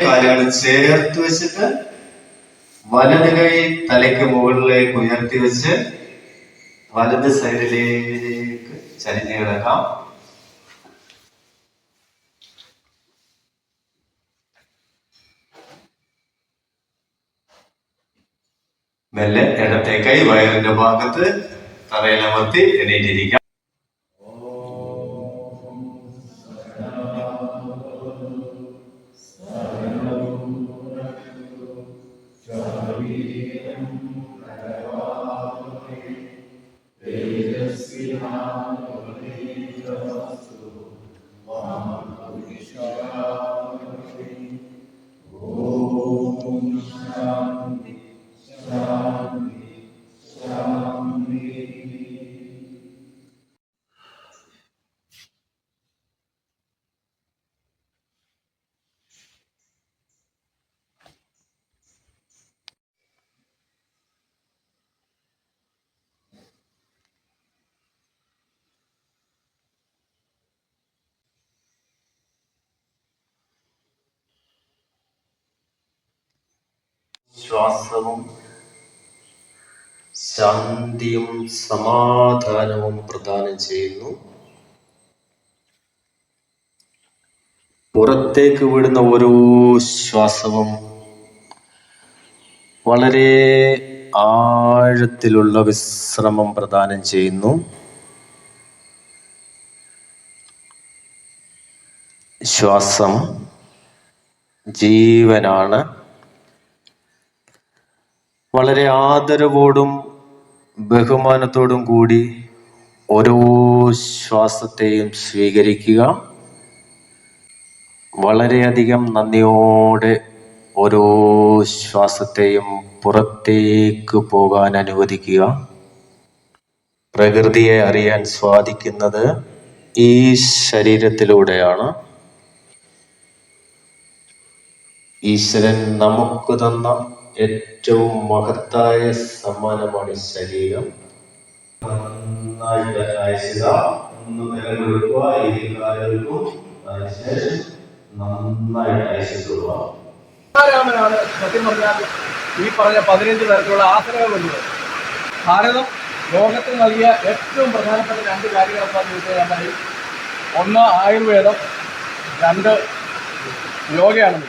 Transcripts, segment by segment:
കാലുകൾ ചേർത്ത് വെച്ചിട്ട് വലത് കൈ തലയ്ക്ക് മുകളിലേക്ക് ഉയർത്തി വെച്ച് വലത് സൈഡിലേക്ക് ചരിഞ്ഞു കിടക്കാം. മെല്ലെ ഇടത്തെ കൈ വയറിന്റെ ഭാഗത്ത് തറയിലമർത്തി എണീറ്റിരിക്കാം. Deus, ശ്വാസവും ശാന്തിയും സമാധാനവും പ്രദാനം ചെയ്യുന്നു. പുറത്തേക്ക് വിടുന്ന ഓരോ ശ്വാസവും വളരെ ആഴത്തിലുള്ള വിശ്രമം പ്രദാനം ചെയ്യുന്നു. ശ്വാസം ജീവനാണ്. വളരെ ആദരവോടും ബഹുമാനത്തോടും കൂടി ഓരോ ശ്വാസത്തെയും സ്വീകരിക്കുക. വളരെയധികം നന്ദിയോടെ ഓരോ ശ്വാസത്തെയും പുറത്തേക്ക് പോകാൻ അനുവദിക്കുക. പ്രകൃതിയെ അറിയാൻ സ്വാധിക്കുന്നത് ഈ ശരീരത്തിലൂടെയാണ്. ഈശ്വരൻ നമുക്ക് തന്ന ഏറ്റവും മഹത്തായ സമ്മാനമാണ് ശരീരം. ാണ് സത്യം പറഞ്ഞാൽ ഈ പറഞ്ഞ പതിനഞ്ച് തരത്തിലുള്ള ആസനകൾ കൊണ്ടത്? ഭാരതം ലോകത്തിന് നൽകിയ ഏറ്റവും പ്രധാനപ്പെട്ട രണ്ട് കാര്യങ്ങൾ എന്താണെന്ന് ചോദിച്ചാൽ ഞാൻ പറയും ഒന്ന് ആയുർവേദം രണ്ട് യോഗയാണെന്ന്.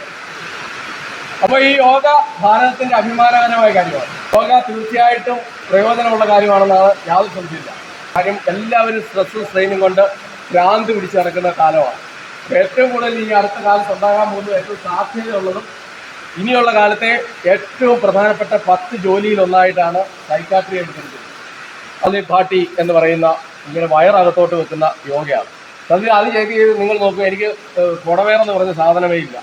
അപ്പോൾ ഈ യോഗ ഭാരതത്തിന്റെ അഭിമാനകരമായ കാര്യമാണ്. യോഗ തീർച്ചയായിട്ടും പ്രയോജനമുള്ള കാര്യമാണെന്നാണ് യാതൊരു സംശയമില്ല കാര്യം എല്ലാവരും സ്ട്രെസ്സും സ്ട്രെയിനും കൊണ്ട് ഭ്രാന്തി പിടിച്ച് നടക്കുന്ന കാലമാണ്. ഏറ്റവും കൂടുതൽ ഈ അടുത്ത കാലത്ത് ഉണ്ടാകാൻ പോകുന്നത് ഏറ്റവും സാധ്യതയുള്ളതും ഇനിയുള്ള കാലത്തെ ഏറ്റവും പ്രധാനപ്പെട്ട പത്ത് ജോലിയിൽ ഒന്നായിട്ടാണ് സൈക്കാട്രി എടുത്തിരിക്കുന്നത്. അതിൽ പാട്ടി എന്ന് പറയുന്ന ഇങ്ങനെ വയറകത്തോട്ട് വെക്കുന്ന യോഗയാണ്. സത്യം അത് ചെക്ക് ചെയ്ത് നിങ്ങൾ നോക്കുക എനിക്ക് പുടവേറെന്ന് പറഞ്ഞ സാധനമേ ഇല്ല.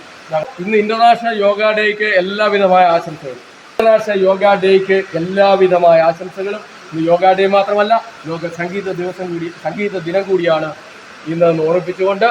ഇന്ന് ഇന്റർനാഷണൽ യോഗ ഡേക്ക് എല്ലാവിധമായ ആശംസകളും. ഇന്റർനാഷണൽ യോഗ ഡേക്ക് എല്ലാവിധമായ ആശംസകളും. ഇന്ന് യോഗ ഡേ മാത്രമല്ല യോഗ സംഗീത ദിവസം കൂടി സംഗീത ദിനം കൂടിയാണ് ഇന്ന് ഓർമ്മിപ്പിച്ചുകൊണ്ട്